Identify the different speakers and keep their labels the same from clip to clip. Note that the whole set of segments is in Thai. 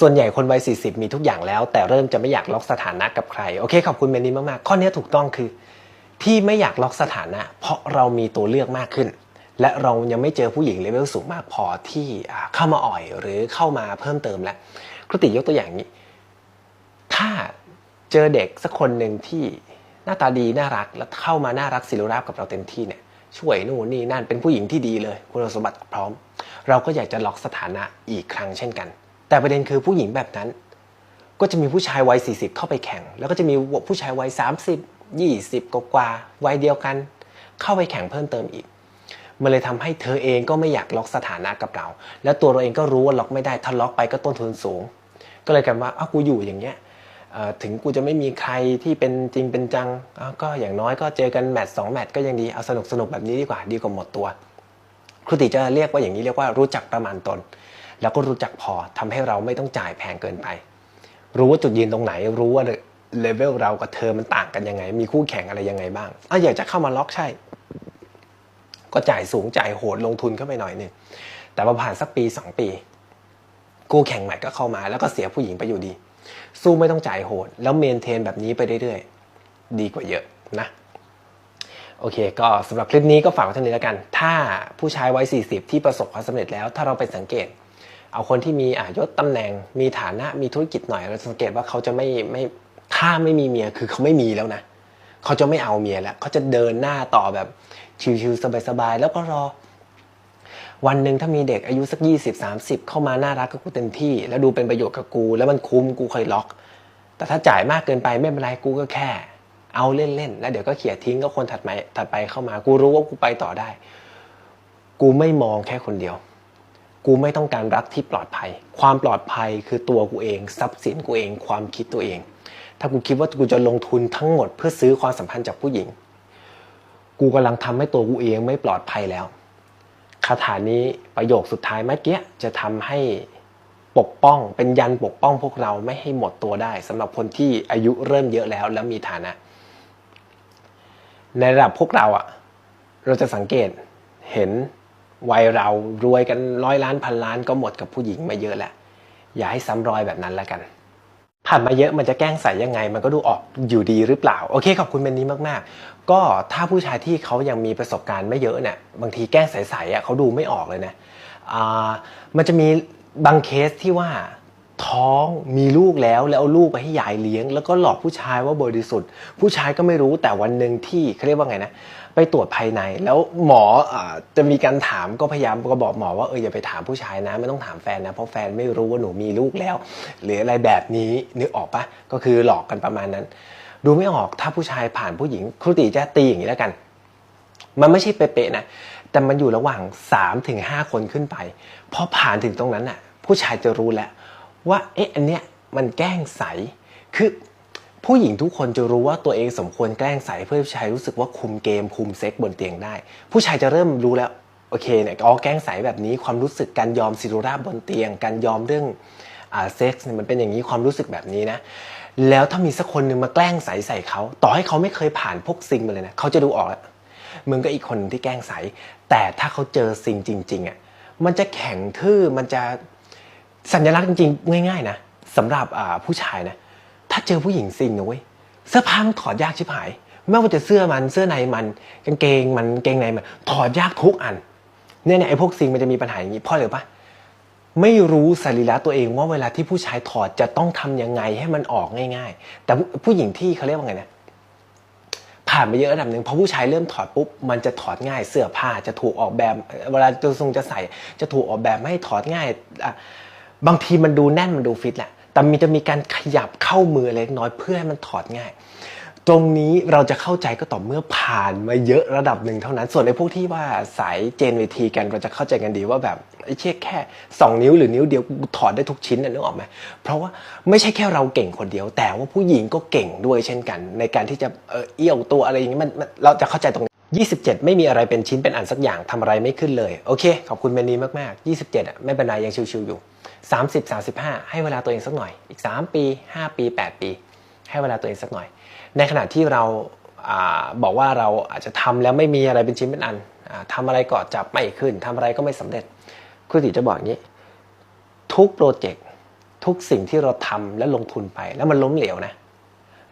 Speaker 1: ส่วนใหญ่คนวัย40 มีทุกอย่างแล้ว แต่เริ่มจะไม่อยากล็อกสถานะกับใคร โอเค ขอบคุณเมนี่มาก ๆ ข้อนี้ถูกต้องคือ ที่ไม่อยากล็อกสถานะ เพราะเรามีตัวเลือกมากขึ้น และเรายังไม่เจอผู้หญิงเลเวลสูงมากพอที่เข้ามาอ่อยหรือเข้ามาเพิ่มเติมแล้วครุติยกตัวอย่างนี้ ถ้าเจอเด็กสักคนหนึ่งที่หน้าตาดีน่ารักแล้วเข้ามาน่ารักศิลราบกับเราเต็มที่เนี่ยช่วยนู่นนี่นั่นเป็นผู้หญิงที่ดีเลย คุณสมบัติพร้อม เราก็อยากจะล็อกสถานะอีกครั้งเช่นกัน แต่ประเด็นคือผู้หญิงแบบนั้น ก็จะมีผู้ชายวัย 40 เข้าไปแข่ง แล้วก็จะมีผู้ชายวัย 30 20 กว่ากว่าๆวัยเดียวกัน เข้าไปแข่งเพิ่มเติมอีก มันเลยทำให้เธอเองก็ไม่อยากล็อกสถานะกับเรา แล้วตัวเราเองก็รู้ว่าล็อกไม่ได้ถ้าล็อกไปก็ต้นทุนสูง ก็เลยกลายว่าอ้าวกูอยู่อย่างเงี้ยถึงกูจะไม่มีใครที่เป็นจริงเป็นจัง ก็อย่างน้อยก็เจอกันแมตช์สองแมตช์ก็ยังดี เอาสนุกสนุกแบบนี้ดีกว่า ดีกว่าหมดตัว ครูติจะเรียกว่าอย่างนี้เรียกว่ารู้จักประมาณตน แล้วก็รู้จักพอทำให้เราไม่ต้องจ่ายแพงเกินไป รู้ว่าจุดยืนตรงไหน รู้ว่าเลเวลเรากับเธอมันต่างกันยังไง มีคู่แข่งอะไรยังไงบ้างอะอยากจะเข้ามาล็อกใช่ ก็จ่ายสูงจ่ายโหดลงทุนเข้าไปหน่อยนึงแต่พอผ่านสักปีสองปีคู่แข่งใหม่ก็เข้ามา แล้วก็เสียผู้หญิงไปอยู่ดี สู้ไม่ต้องจ่ายโหด แล้วเมนเทนแบบนี้ไปเรื่อยๆ ดีกว่าเยอะนะโอเค ก็สำหรับคลิปนี้ก็ฝากไว้เท่านี้แล้วกัน ถ้าผู้ชายวัย40 ที่ประสบความสำเร็จแล้ว ถ้าเราไปสังเกต เอาคนที่มีอะยศตำแหน่ง มีฐานะมีธุรกิจหน่อยเราสังเกตว่าเขาจะไม่ไม่ถ้าไม่มีเมียคือเขาไม่มีแล้วนะเขาจะไม่เอาเมียแล้วเขาจะเดินหน้าต่อแบบชิวๆสบายๆแล้วก็รอ วันหนึ่งถ้ามีเด็กอายุสัก 20 30 เข้ามาน่ารักกับกูเต็มที่ แล้วดูเป็นประโยชน์กับกู แล้วมันคุ้มกูเคยล็อก แต่ถ้าจ่ายมากเกินไปไม่เป็นไรกูก็แค่ เอาเล่นๆแล้วเดี๋ยวก็เขี่ยทิ้งก็คนถัดไปถัดไปเข้ามา กูรู้ว่ากูไปต่อได้ กูไม่มองแค่คนเดียว กูไม่ต้องการรักที่ปลอดภัย ความปลอดภัยคือตัวกูเอง ทรัพย์สินกูเอง ความคิดตัวเอง ถ้ากูคิดว่ากูจะลงทุนทั้งหมดเพื่อซื้อความสัมพันธ์จากผู้หญิง กูกำลังทำให้ตัวกูเองไม่ปลอดภัยแล้ว คาถานี้ประโยคสุดท้ายเมื่อกี้จะทำให้ปกป้องเป็นยันปกป้องพวกเราไม่ให้หมดตัวได้สำหรับคนที่อายุเริ่มเยอะแล้ว แล้วมีฐานะ ในระดับพวกเราอะเราจะสังเกตเห็น วัยเรารวยกันร้อยล้านพันล้านก็หมดกับผู้หญิงมาเยอะแหละ อย่าให้ซ้ำรอยแบบนั้นแล้วกัน ผ่านมาเยอะมันจะแกล้งใส่ยังไง มันก็ดูออกอยู่ดีหรือเปล่า โอเคขอบคุณเป็นนี้มากๆ ก็ถ้าผู้ชายที่เขายังมีประสบการณ์ไม่เยอะเนี่ยบางทีแกล้งใสๆอะเขาดูไม่ออกเลยนะอ่ามันจะมีบางเคสที่ว่า ท้องมีลูกแล้วแล้วเอาลูกไปให้ยายเลี้ยง แล้วก็หลอกผู้ชายว่าบริสุทธิ์ ผู้ชายก็ไม่รู้แต่วันหนึ่งที่เขาเรียกว่าไงนะไปตรวจภายใน แล้วหมออาจะมีการถามก็พยายามก็บอกหมอว่าเอออย่าไปถามผู้ชายนะ ไม่ต้องถามแฟนนะเพราะแฟนไม่รู้ว่าหนูมีลูกแล้ว หรืออะไรแบบนี้นึกออกปะก็คือหลอกกันประมาณนั้น ดูไม่ออกถ้าผู้ชายผ่านผู้หญิงครูติจะตีอย่างนี้แล้วกัน มันไม่ใช่เป๊ะๆนะแต่มันอยู่ระหว่าง3ถึง5คนขึ้นไปพอผ่านถึงตรงนั้นน่ะ ผู้ชายจะรู้แล้ว ว่าเอ๊ะอันเนี้ยมันแกล้งใสคือผู้หญิงทุกคนจะรู้ว่าตัวเองสมควรแกล้งใสเพื่อผู้ชายรู้สึกว่าคุมเกมคุมเซ็กบนเตียงได้ ผู้ชายจะเริ่มรู้แล้วโอเคเนี่ยอ๋อแกล้งใสแบบนี้ความรู้สึกการยอมซิโรราบนเตียง การยอมเรื่องอ่าเซ็กซ์เนี่ยมันเป็นอย่างนี้ความรู้สึกแบบนี้นะ แล้วถ้ามีสักคนหนึ่งมาแกล้งใสใส่เขา ต่อให้เขาไม่เคยผ่านพวกซิงมาเลยนะเขาจะดูออกแล้วมึงก็อีกคนหนึ่งที่แกล้งใส แต่ถ้าเขาเจอสิ่งจริงๆอะมันจะแข็งทื่อมันจะ สัญลักษณ์จริงๆง่ายๆนะสำหรับผู้ชายนะถ้าเจอผู้หญิงซิงนะเว้ยเสื้อผ้ามันถอดยากชิบหาย ไม่ว่าจะเสื้อมันเสื้อในมันกางเกงมันกางเกงในมันถอดยากทุกอันเนี่ยเนี่ยไอ้พวกซิงมันจะมีปัญหาอย่างนี้เพราะอะไรปะไม่รู้สรีระตัวเองว่าเวลาที่ผู้ชายถอดจะต้องทำยังไงให้มันออกง่าย ๆ แต่ผู้หญิงที่เขาเรียกว่าไงนะผ่านไปเยอะระดับหนึ่งพอผู้ชายเริ่มถอดปุ๊บมันจะถอดง่ายเสื้อผ้าจะถูกออกแบบ เวลาจะทรงจะใส่ จะถูกออกแบบไม่ให้ถอดง่ายอะ บางทีมันดูแน่นมันดูฟิตแหละ แต่มันจะมีการขยับเข้ามือเล็กน้อยเพื่อให้มันถอดง่าย ตรงนี้เราจะเข้าใจก็ต่อเมื่อผ่านมาเยอะระดับหนึ่งเท่านั้น ส่วนในพวกที่ว่าสายเจนเวทีกันเราจะเข้าใจกันดีว่าแบบไอ้เชี่ยแค่ 2 นิ้วหรือนิ้วเดียวถอดได้ทุกชิ้นนะนึกออกไหมเพราะว่าไม่ใช่แค่เราเก่งคนเดียว แต่ว่าผู้หญิงก็เก่งด้วยเช่นกัน ในการที่จะเออเอี้ยวตัวอะไรอย่างนี้มันมันเราจะเข้าใจตรงนี้ 27 ไม่มีอะไรเป็นชิ้นเป็นอันสักอย่างทำอะไรไม่ขึ้นเลย โอเค ขอบคุณเมนีมากๆ 27อะไม่เป็นไรยังชิวๆอยู่ 30 35 ให้เวลาตัวเองสักหน่อย อีก 3 ปี 5 ปี 8 ปี ให้เวลาตัวเองสักหน่อย ในขณะที่เราอบอกว่าเราอาจจะทำแล้วไม่มีอะไรเป็นชิ้นเป็นอันอาทำอะไรก็จับไม่ขึ้นทำอะไรก็ไม่สำเร็จ คุณติจะบอกอย่างนี้ ทุกโปรเจกต์ทุกสิ่งที่เราทำและลงทุนไป แล้วมันล้มเหลวนะ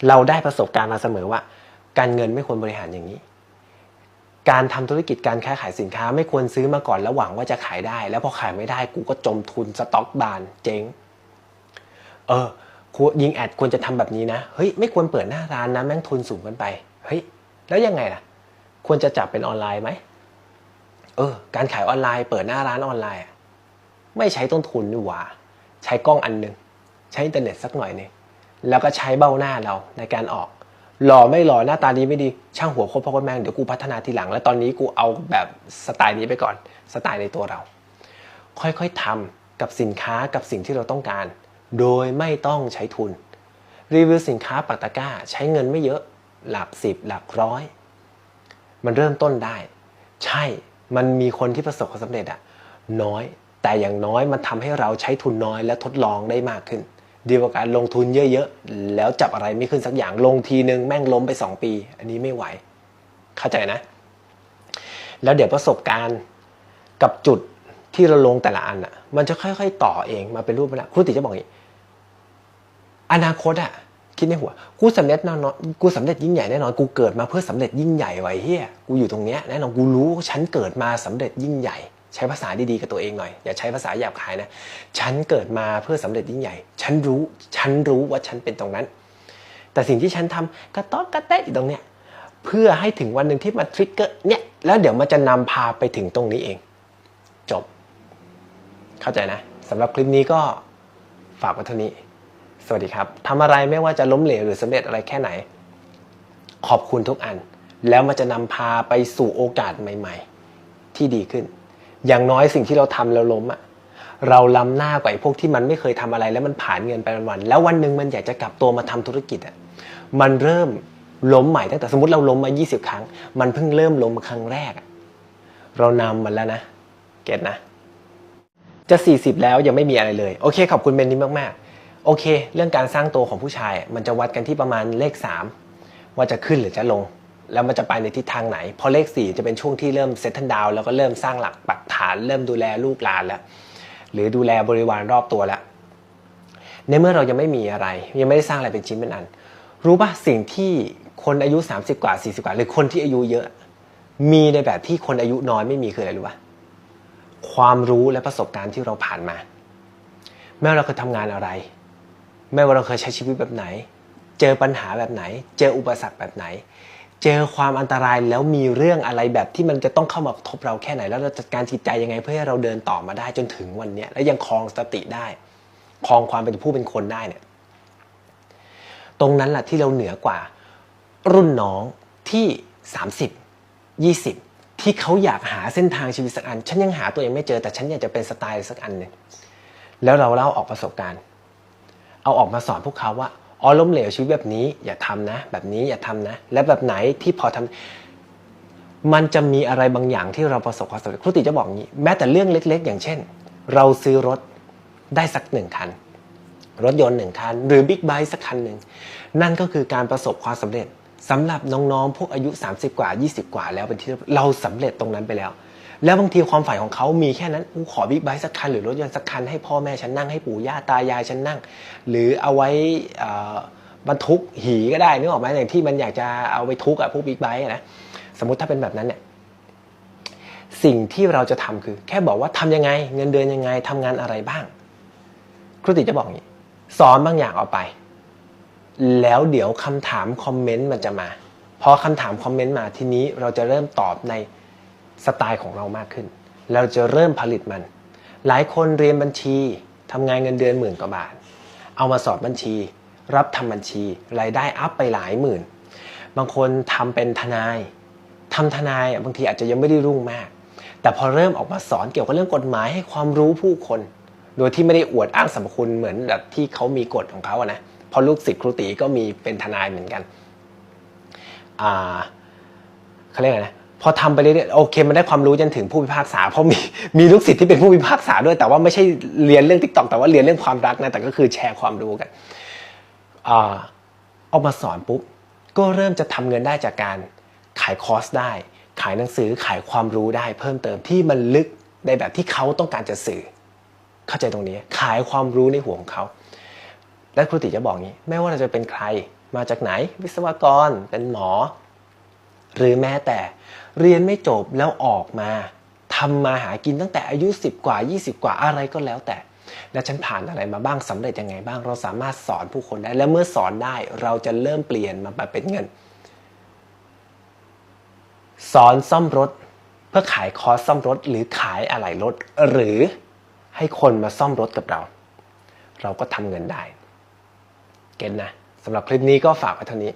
Speaker 1: เราได้ประสบการณ์มาเสมอว่า การเงินไม่ควรบริหารอย่างนี้ การทำธุรกิจการค้าขายสินค้าไม่ควรซื้อมาก่อนแล้วหวังว่าจะขายได้ แล้วพอขายไม่ได้กูก็จมทุนสต็อกบานเจ๊ง เออยิงแอดควรจะทำแบบนี้นะเฮ้ยไม่ควรเปิดหน้าร้านนะแม่งทุนสูงกินไปเฮ้ยแล้วยังไงล่ะ ควรจะจับเป็นออนไลน์ไหมเออ การขายออนไลน์ เปิดหน้าร้านออนไลน์ ไม่ใช้ต้นทุนนี่หว่าใช้กล้องอันหนึ่งใช้อินเทอร์เน็ตสักหน่อยนึงแล้วก็ใช้เบ้าหน้าเราในการออก หล่อไม่หล่อหน้าตาดีไม่ดีช่างหัวโคตรพ่อโคตรแม่งเดี๋ยวกูพัฒนาทีหลัง แล้วตอนนี้กูเอาแบบสไตล์นี้ไปก่อน สไตล์ในตัวเรา ค่อยๆทำกับสินค้ากับสิ่งที่เราต้องการ โดยไม่ต้องใช้ทุน รีวิวสินค้าปักตะกร้า ใช้เงินไม่เยอะ หลักสิบหลักร้อย มันเริ่มต้นได้ ใช่มันมีคนที่ประสบความสำเร็จอะน้อย แต่อย่างน้อยมันทำให้เราใช้ทุนน้อยและทดลองได้มากขึ้น ดีกว่าการลงทุนเยอะๆ แล้วจับอะไรไม่ขึ้นสักอย่างลงทีนึงแม่งล้มไป 2 ปี อันนี้ไม่ไหว เข้าใจนะ แล้วเดี๋ยวประสบการณ์กับจุดที่เราลงแต่ละอันอะ มันจะค่อยๆ ต่อเองมาเป็นรูปเป็นร่างครูติจะบอกอย่างนี้ อนาคตอะ คิดในหัว กูสำเร็จแน่นอนกูสำเร็จยิ่งใหญ่แน่นอนกูเกิดมาเพื่อสำเร็จยิ่งใหญ่ไว้เฮียกูอยู่ตรงเนี้ยแน่นอนกูรู้ฉันเกิดมาสำเร็จยิ่งใหญ่ ใช้ภาษาดีๆกับตัวเองหน่อย อย่าใช้ภาษาหยาบคายนะ ฉันเกิดมาเพื่อสำเร็จยิ่งใหญ่ ฉันรู้ ฉันรู้ว่าฉันเป็นตรงนั้น แต่สิ่งที่ฉันทำกระต๊อกกระเต๊ะอยู่ตรงเนี้ยเพื่อให้ถึงวันหนึ่งที่มาทริกเกอร์เนี่ยแล้วเดี๋ยวมันจะนำพาไปถึงตรงนี้เอง จบ เข้าใจนะสำหรับคลิปนี้ก็ฝากไว้เท่านี้ สวัสดีครับทำอะไรไม่ว่าจะล้มเหลวหรือสำเร็จอะไรแค่ไหน ขอบคุณทุกอัน แล้วมันจะนำพาไปสู่โอกาสใหม่ ๆ ที่ดีขึ้น อย่างน้อยสิ่งที่เราทำแล้วล้มอะเราล้ำหน้ากว่าไอ้พวกที่มันไม่เคยทำอะไร แล้วมันผ่านเงินไปวันๆแล้ววันหนึ่งมันอยากจะกลับตัวมาทำธุรกิจอะมันเริ่มล้มใหม่ตั้งแต่สมมติเราล้มมา 20 ครั้ง มันเพิ่งเริ่มล้มครั้งแรก เรานำมันแล้วนะ เก็ตนะ จะ 40 แล้วยังไม่มีอะไรเลย โอเค ขอบคุณเบนนี่มากๆ โอเค เรื่องการสร้างตัวของผู้ชาย มันจะวัดกันที่ประมาณเลข 3 ว่าจะขึ้นหรือจะลง แล้วมันจะไปในทิศทางไหนพอเลข 4 จะเป็นช่วงที่เริ่มเซตันดาวแล้วก็เริ่มสร้างหลักปักฐาน เริ่มดูแลลูกหลานแล้ว หรือดูแลบริวารรอบตัวแล้ว ในเมื่อเรายังไม่มีอะไร ยังไม่ได้สร้างอะไรเป็นชิ้นเป็นอัน รู้ป่ะสิ่งที่คนอายุ 30 กว่า 40 กว่า หรือคนที่อายุเยอะ มีในแบบที่คนอายุน้อยไม่มีคืออะไรรู้ป่ะความรู้และประสบการณ์ที่เราผ่านมาไม่ว่าเราเคยทำงานอะไรไม่ว่าเราเคยใช้ชีวิตแบบไหน เจอปัญหาแบบไหน เจออุปสรรคแบบไหน เจอความอันตรายแล้วมีเรื่องอะไรแบบที่มันจะต้องเข้ามากระทบเราแค่ไหน แล้วเราจัดการจิตใจยังไง เพื่อให้เราเดินต่อมาได้จนถึงวันนี้แล้วยังครองสติได้ครองความเป็นผู้เป็นคนได้เนี่ยตรงนั้นแหละที่เราเหนือกว่า รุ่นน้องที่ 30 20 ที่เขาอยากหาเส้นทางชีวิตสักอัน ฉันยังหาตัวเองไม่เจอแต่ฉันอยากจะเป็นสไตล์สักอันหนึ่งแล้วเราเล่าออกประสบการณ์ เอาออกมาสอนพวกเขาว่า อ๋อล้มเหลวชีวิตแบบนี้อย่าทำนะ แบบนี้อย่าทำนะ และแบบไหนที่พอทำมันจะมีอะไรบางอย่างที่เราประสบความสำเร็จครูติจะบอกงี้แม้แต่เรื่องเล็ก ๆ อย่างเช่น เราซื้อรถได้สักหนึ่งคัน รถยนต์หนึ่งคัน หรือบิ๊กไบค์สักคันหนึ่งนั่นก็คือการประสบความสำเร็จสำหรับน้องๆพวกอายุ 30 กว่า 20 กว่าแล้วเป็นที่เราสำเร็จตรงนั้นไปแล้ว แล้วบางทีความฝันของเขามีแค่นั้นอขอบิ๊กไบค์สักคันหรือรถยนต์สักคันให้พ่อแม่ฉันนั่งให้ปู่ย่าตายายฉันนั่ง หรือเอาไว้บรรทุกหีก็ได้นึกออกไหมอย่างที่มันอยากจะเอาไปทุกอะพวกบิ๊กไบค์นะสมมติถ้าเป็นแบบนั้นเนี่ยสิ่งที่เราจะทำคือ แค่บอกว่าทำยังไง เงินเดือนยังไงทำงานอะไรบ้าง ครูติจะบอกอย่างนี้สอนบางอย่างออกไป แล้วเดี๋ยวคำถามคอมเมนต์มันจะมาพอคำถามคอมเมนต์มาทีนี้เราจะเริ่มตอบใน สไตล์ของเรามากขึ้น เราจะเริ่มผลิตมัน หลายคนเรียนบัญชีทำงานเงินเดือนหมื่นกว่าบาท เอามาสอบบัญชี รับทำบัญชี รายได้อัพไปหลายหมื่น บางคนทำเป็นทนายทำทนายบางทีอาจจะยังไม่ได้รุ่งมาก แต่พอเริ่มออกมาสอนเกี่ยวกับเรื่องกฎหมายให้ความรู้ผู้คน โดยที่ไม่ได้อวดอ้างสรรพคุณเหมือนแบบที่เขามีกฎของเขาอะนะพอลูกศิษย์ครูตีก็มีเป็นทนายเหมือนกันอ่าเขาเรียกอะไรนะ พอทำไปเรื่อยๆโอเคมันได้ความรู้จนถึงผู้พิพากษาเพราะมีมีลูกศิษย์ที่เป็นผู้พิพากษาด้วย แต่ว่าไม่ใช่เรียนเรื่องทิกตอกแต่ว่าเรียนเรื่องความรักนะแต่ก็คือแชร์ความรู้กันเอามาสอนปุ๊บก็เริ่มจะทำเงินได้จากการขายคอร์สได้ ขายหนังสือขายความรู้ได้ เพิ่มเติมที่มันลึกในแบบที่เขาต้องการจะสื่อ เข้าใจตรงนี้ขายความรู้ในหัวของเขา และครูติจะบอกงี้ ไม่ว่าเราจะเป็นใครมาจากไหน วิศวกรเป็นหมอ หรือแม้แต่ เรียนไม่จบแล้วออกมาทำมาหากินตั้งแต่อายุ 10 กว่า 20 กว่าอะไรก็แล้วแต่ และฉันผ่านอะไรมาบ้างสำเร็จยังไงบ้าง เราสามารถสอนผู้คนได้ และเมื่อสอนได้เราจะเริ่มเปลี่ยนมาเป็นเงิน สอนซ่อมรถ เพื่อขายคอร์สซ่อมรถ หรือขายอะไหล่รถ หรือให้คนมาซ่อมรถกับเรา เราก็ทำเงินได้ เก็ตนะสำหรับคลิปนี้ก็ฝากไว้เท่านี้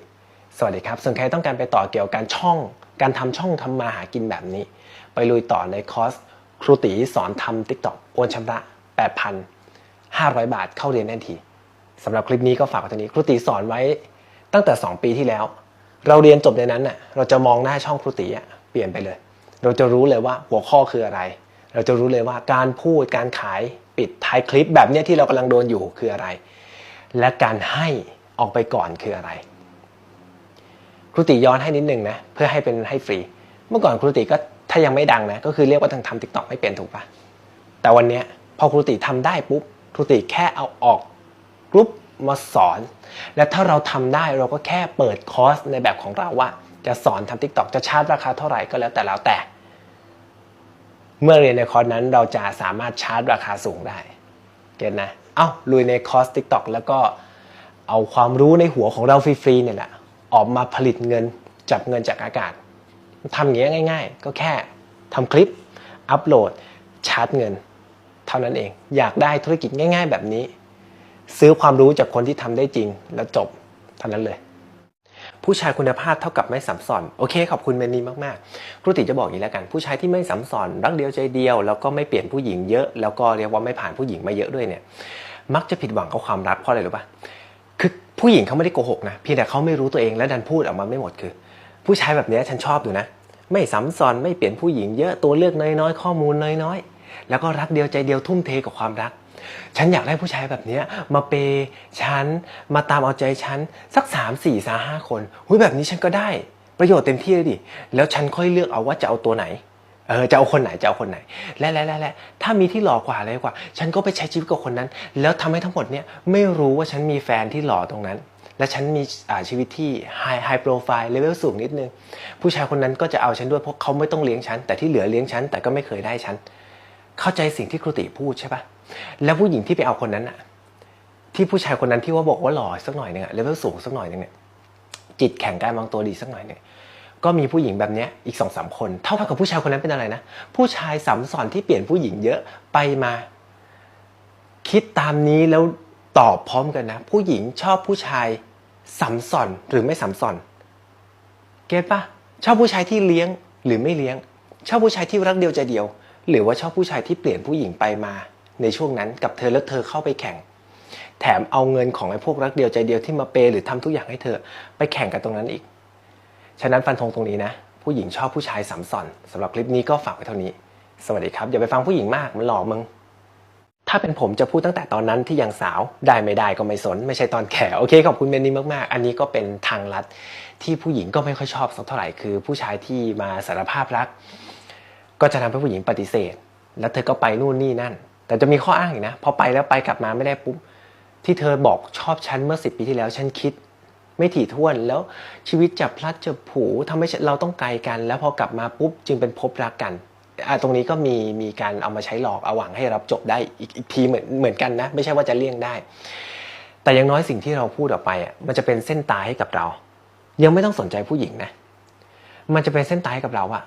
Speaker 1: สวัสดีครับส่วนใครต้องการไปต่อเกี่ยวกับการช่อง การทำช่องทำมาหากินแบบนี้ ไปลุยต่อในคอร์สครูตีสอนทำทิกตอกโอนชำระ 8,500 บาทเข้าเรียนได้ทีสำหรับคลิปนี้ก็ฝากไว้เท่านี้ครูตีสอนไว้ตั้งแต่ 2 ปีที่แล้ว เราเรียนจบในนั้นน่ะเราจะมองหน้าช่องครูตีเปลี่ยนไปเลย เราจะรู้เลยว่าหัวข้อคืออะไร เราจะรู้เลยว่าการพูดการขายปิดท้ายคลิปแบบนี้ที่เรากำลังโดนอยู่คืออะไร และการให้ออกไปก่อนคืออะไร ครูติย้อนให้นิดนึงนะเพื่อให้เป็นให้ฟรี เมื่อก่อนครูติก็ถ้ายังไม่ดังนะก็คือเรียกว่าทางทำติ๊กต็อกไม่เป็นถูกปะแต่วันนี้พอครูติทำได้ปุ๊บครูติแค่เอาออกกรุ๊ปมาสอน และถ้าเราทำได้เราก็แค่เปิดคอร์สในแบบของเราว่า จะสอนทำติ๊กต็อกจะชาร์จราคาเท่าไหร่ก็แล้วแต่แล้วแต่ เมื่อเรียนในคอร์สนั้นเราจะสามารถชาร์จราคาสูงได้ เก็ตนะ เอ้าลุยในคอร์ส TikTok แล้วก็เอาความรู้ในหัวของเราฟรีๆเนี่ยแหละ ออกมาผลิตเงินจับเงินจากอากาศทำอย่างเงี้ยง่าย ๆ ก็แค่ทำคลิป อัปโหลด ชาร์จเงิน เท่านั้นเอง อยากได้ธุรกิจง่าย ๆ แบบนี้ ซื้อความรู้จากคนที่ทำได้จริงแล้วจบเท่านั้นเลย ผู้ชายคุณภาพเท่ากับไม่สัมสอนโอเค ขอบคุณเมนีมากๆครูติจะบอกอย่างนี้แล้วกัน ผู้ชายที่ไม่สัมสอนรักเดียวใจเดียว แล้วก็ไม่เปลี่ยนผู้หญิงเยอะ แล้วก็เรียกว่าไม่ผ่านผู้หญิงมาเยอะด้วยเนี่ย มักจะผิดหวังกับความรักเพราะอะไรรู้ปะคือ ผู้หญิงเขาไม่ได้โกหกนะเพียงแต่เขาไม่รู้ตัวเองและดันพูดออกมาไม่หมดคือ ผู้ชายแบบนี้ฉันชอบอยู่นะ ไม่สัมสอนไม่เปลี่ยนผู้หญิงเยอะตัวเลือกน้อยๆข้อมูลน้อยๆแล้วก็รักเดียวใจเดียวทุ่มเทกับความรัก ฉันอยากได้ผู้ชายแบบนี้มาเปย์ฉันมาตามเอาใจฉันสักสามสี่สาห้าคนหุยแบบนี้ฉันก็ได้ ประโยชน์เต็มที่เลยดิแล้วฉันค่อยเลือกเอาว่าจะเอาตัวไหน เออจะเอาคนไหนจะเอาคนไหน และและและและถ้ามีที่หล่อกว่าอะไรกว่า ฉันก็ไปใช้ชีวิตกับคนนั้น แล้วทำให้ทั้งหมดเนี่ยไม่รู้ว่าฉันมีแฟนที่หล่อตรงนั้น และฉันมีอาชีวิตที่ไฮไฮโปรไฟล์เลเวลสูงนิดนึง ผู้ชายคนนั้นก็จะเอาฉันด้วยเพราะเขาไม่ต้องเลี้ยงฉัน แต่ที่เหลือเลี้ยงฉันแต่ก็ไม่เคยได้ฉัน เข้าใจสิ่งที่ครูติพูดใช่ปะแล้วผู้หญิงที่ไปเอาคนนั้นอะที่ผู้ชายคนนั้นที่ว่าบอกว่าหล่อสักหน่อยนึงอะเลเวลสูงสักหน่อยนึงเนี่ยจิตแข็งกายมองตัวดีสักหน่อยหนึง ก็มีผู้หญิงแบบนี้อีกสองสามคน เท่ากับผู้ชายคนนั้นเป็นอะไรนะ ผู้ชายสัมสอนที่เปลี่ยนผู้หญิงเยอะไปมา คิดตามนี้แล้วตอบพร้อมกันนะ ผู้หญิงชอบผู้ชายสัมสอนหรือไม่สัมสอนเก็ตปะชอบผู้ชายที่เลี้ยงหรือไม่เลี้ยง ชอบผู้ชายที่รักเดียวใจเดียว หรือว่าชอบผู้ชายที่เปลี่ยนผู้หญิงไปมา ในช่วงนั้นกับเธอแล้วเธอเข้าไปแข่ง แถมเอาเงินของไอ้พวกรักเดียวใจเดียวที่มาเปย์หรือทำทุกอย่างให้เธอ ไปแข่งกันตรงนั้นอีก ฉะนั้นฟันธงตรงนี้นะ ผู้หญิงชอบผู้ชายสัมสอนสำหรับคลิปนี้ก็ฝากไว้เท่านี้ สวัสดีครับ อย่าไปฟังผู้หญิงมากมันหลอกมึง ถ้าเป็นผมจะพูดตั้งแต่ตอนนั้นที่ยังสาว ได้ไม่ได้ก็ไม่สน ไม่ใช่ตอนแก่โอเคขอบคุณเมนนี่มากๆ อันนี้ก็เป็นทางลัดที่ผู้หญิงก็ไม่ค่อยชอบสักเท่าไหร่คือ ผู้ชายที่มาสารภาพรัก ก็จะทำให้ผู้หญิงปฏิเสธ แล้วเธอก็ไปนู่นนี่นั่น แต่จะมีข้ออ้างอีกนะพอไปแล้วไปกลับมาไม่ได้ปุ๊บที่เธอบอกชอบฉันเมื่อสิปีที่แล้วฉันคิด ไม่ถี่ถ้วนแล้วชีวิตจับพลัดจับผลูทำให้เราต้องไกลกัน แล้วพอกลับมาปุ๊บจึงเป็นพบรักกันตรงนี้ก็มีมีการเอามาใช้หลอกเอาหวังให้รับจบได้อีกอีกทีเหมือนเหมือนกันนะ ไม่ใช่ว่าจะเลี่ยงได้ แต่อยังน้อยสิ่งที่เราพูดออกไปอะมันจะเป็นเส้นตายให้กับเรา ยังไม่ต้องสนใจผู้หญิงนะ มันจะเป็นเส้นตายให้กับเราอะ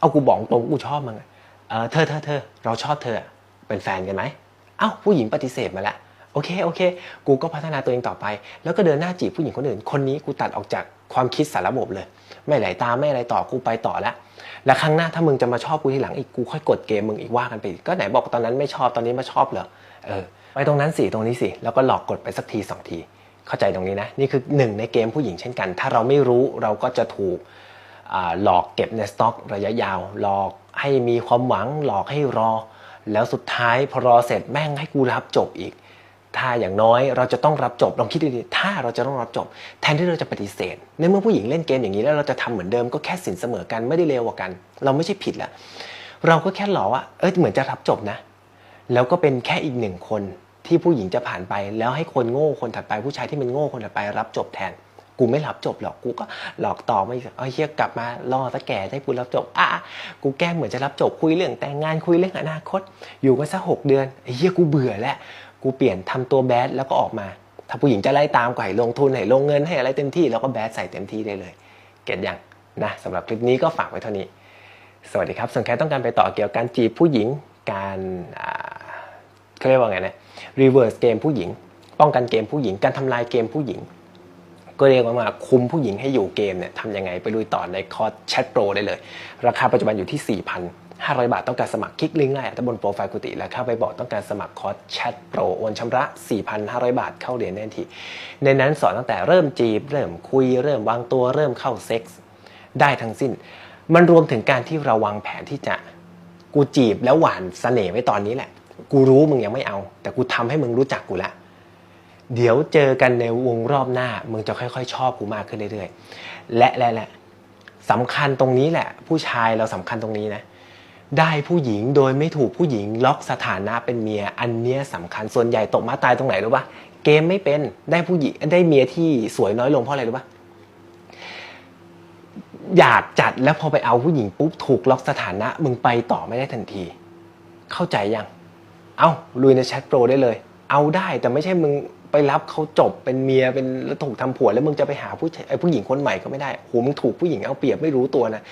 Speaker 1: เอากูบอกตรงกูชอบมึงเออเธอเธอเธอเราชอบเธอเป็นแฟนกันไหมเอ้าผู้หญิงปฏิเสธมาแล้ว โอเคโอเค กูก็พัฒนาตัวเองต่อไป แล้วก็เดินหน้าจีบผู้หญิงคนอื่น คนนี้กูตัดออกจากความคิดสารระบบเลย ไม่ไหลตามไม่อะไรต่อกูไปต่อล้วแล้วครั้งหน้าถ้ามึงจะมาชอบกูทีหลังอีกกูค่อยกดเกมมึงอีกว่ากันไปก็ไหนบอกตอนนั้นไม่ชอบตอนนี้มาชอบเหรอเออไปตรงนั้นสิตรงนี้สิแล้วก็หลอกกดไปสักทีสองที เข้าใจตรงนี้นะนี่คือหนึ่งในเกมผู้หญิงเช่นกัน ถ้าเราไม่รู้เราก็จะถูกหลอกเก็บในสต็อกระยะยาว หลอกให้มีความหวังหลอกให้รอ แล้วสุดท้ายพอรอเสร็จแม่งให้กูรับจบอีก ถ้าอย่างน้อยเราจะต้องรับจบลองคิดดูดิถ้าเราจะต้องรับจบ แทนที่เราจะปฏิเสธ ในเมื่อผู้หญิงเล่นเกมอย่างนี้แล้วเราจะทำเหมือนเดิมก็แค่สินเสมอกันไม่ได้เลวกว่ากัน เราไม่ใช่ผิดแล้วเราก็แค่หลอกว่าเอ้ยเหมือนจะรับจบนะ แล้วก็เป็นแค่อีกหนึ่งคนที่ผู้หญิงจะผ่านไป แล้วให้คนโง่คนถัดไปผู้ชายที่เป็นโง่คนถัดไป รับจบแทนกูไม่รับจบหรอกกูก็หลอกต่อไม่เอาเฮียกลับมารอตะแก่ให้กูรับจบอะกูแกล้งเหมือนจะรับจบคุยเรื่องแต่งงานคุยเรื่องอนาคต อยู่กันสักหกเดือนไอ้เฮียกูเบื่อแล้ว กูเปลี่ยนทำตัวแบดแล้วก็ออกมา ถ้าผู้หญิงจะไล่ตามก็ให้ลงทุนให้ลงเงินให้อะไรเต็มที่แล้วก็แบดใส่เต็มที่ได้เลย เก็ตยังนะสำหรับคลิปนี้ก็ฝากไว้เท่านี้ สวัสดีครับส่วนใครต้องการไปต่อเกี่ยวกับการจีบผู้หญิงการเขาเรียกว่าไงนะ reverse เกมผู้หญิง ป้องกันเกมผู้หญิง การทำลายเกมผู้หญิง ก็เรียกว่ามาคุมผู้หญิงให้อยู่เกมเนี่ยทำยังไงไปลุยต่อในคอร์สแชทโปรได้เลย ราคาปัจจุบันอยู่ที่ 500 บาทต้องการสมัครคลิกลิงก์ง่ายแต่บนโปรไฟล์กุฏิแล้วเข้าไปบอกต้องการสมัครคอร์สแชทโปรโอนชำระ 4,500 บาทเข้าเรียนได้ทันที ในนั้นสอนตั้งแต่เริ่มจีบ เริ่มคุยเริ่มวางตัวเริ่มเข้าเซ็กส์ได้ทั้งสิ้น มันรวมถึงการที่เราวางแผนที่จะกูจีบแล้วหวานเสน่ห์ไว้ตอนนี้แหละ กูรู้มึงยังไม่เอา แต่กูทำให้มึงรู้จักกูละเดี๋ยวเจอกันในวงรอบหน้า มึงจะค่อยๆ ชอบกูมากขึ้นเรื่อยๆ และและและสำคัญตรงนี้แหละ ผู้ชายเราสำคัญตรงนี้นะ ได้ผู้หญิงโดยไม่ถูกผู้หญิงล็อกสถานะเป็นเมีย อันเนี้ยสำคัญส่วนใหญ่ตกมาตายตรงไหนรู้ปะเกมไม่เป็นได้ผู้หญิงได้เมียที่สวยน้อยลงเพราะอะไรรู้ปะอยากจัดแล้วพอไปเอาผู้หญิงปุ๊บถูกล็อกสถานะมึงไปต่อไม่ได้ทันที เข้าใจยัง เอาลุยในแชทโปรได้เลย เอาได้แต่ไม่ใช่มึงไปรับเขาจบเป็นเมียเป็นแล้วถูกทำผัวแล้วมึงจะไปหาผู้ผู้หญิงคนใหม่ก็ไม่ได้โหมึงถูกผู้หญิงเอาเปรียบไม่รู้ตัวนะ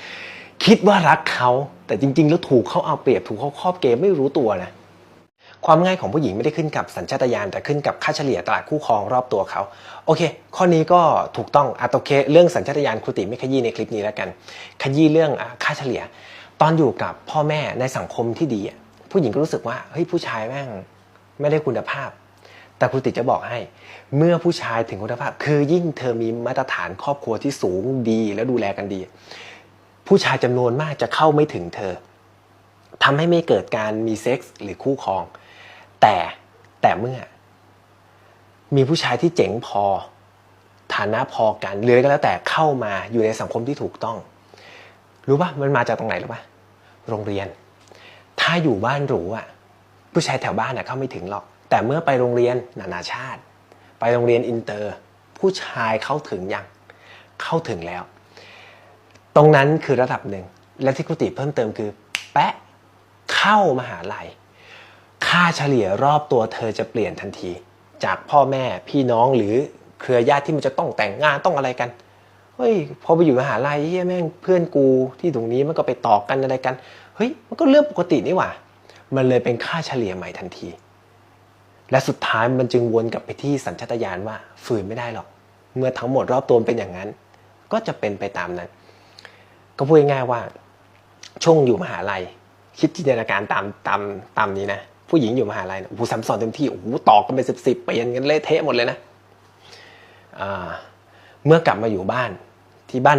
Speaker 1: คิดว่ารักเขา แต่จริง ๆ แล้วถูกเขาเอาเปรียบถูกเขาครอบเกมไม่รู้ตัวนะความง่ายของผู้หญิงไม่ได้ขึ้นกับสัญชาตญาณแต่ขึ้นกับค่าเฉลี่ยตลาดคู่ครองรอบตัวเขา โอเค ข้อนี้ก็ถูกต้องอะโอเค เรื่องสัญชาตญาณครูติไม่ขยี้ในคลิปนี้แล้วกันขยี้เรื่องค่าเฉลี่ย ตอนอยู่กับพ่อแม่ในสังคมที่ดี ผู้หญิงก็รู้สึกว่าเฮ้ยผู้ชายแม่งไม่ได้คุณภาพ แต่ครูติจะบอกให้ เมื่อผู้ชายถึงคุณภาพ คือยิ่งเธอมีมาตรฐานครอบครัวที่สูงดีแล้วดูแลกันดี ผู้ชายจำนวนมากจะเข้าไม่ถึงเธอทำให้ไม่เกิดการมีเซ็กส์หรือคู่ครอง แต่แต่เมื่อ มีผู้ชายที่เจ๋งพอ ฐานะพอกันหรืออะไรก็แล้วแต่เข้ามาอยู่ในสังคมที่ถูกต้อง รู้ปะมันมาจากตรงไหนรู้ปะโรงเรียน ถ้าอยู่บ้านหรูอะ ผู้ชายแถวบ้านน่ะเข้าไม่ถึงหรอก แต่เมื่อไปโรงเรียนนานาชาติ ไปโรงเรียนอินเตอร์ ผู้ชายเข้าถึงยังเข้าถึงแล้ว ตรงนั้นคือระดับหนึ่ง และที่ครูติเพิ่มเติมคือ แปะเข้ามหาลัย ค่าเฉลี่ยรอบตัวเธอจะเปลี่ยนทันที จากพ่อแม่พี่น้องหรือเครือญาติที่มันจะต้องแต่งงานต้องอะไรกันเฮ้ยพอไปอยู่มหาลัยเฮียแม่งเพื่อนกูที่ตรงนี้มันก็ไปต่อกันอะไรกันเฮ้ยมันก็เรื่องปกตินี่หว่า มันเลยเป็นค่าเฉลี่ยใหม่ทันที และสุดท้ายมันจึงวนกลับไปที่สัญชาตญาณว่าฝืนไม่ได้หรอก เมื่อทั้งหมดรอบตัวเป็นอย่างนั้น ก็จะเป็นไปตามนั้น ก็พูดง่ายๆว่า ช่วงอยู่มหาลัย คิดจินตนาการตามตามตามนี้นะ ผู้หญิงอยู่มหาลัยโอ้โหซ้ำซ้อนเต็มที่โอ้โหตอกกันเป็นสิบสิบเปลี่ยนกันเละเทะหมดเลยนะเมื่อกลับมาอยู่บ้านที่บ้าน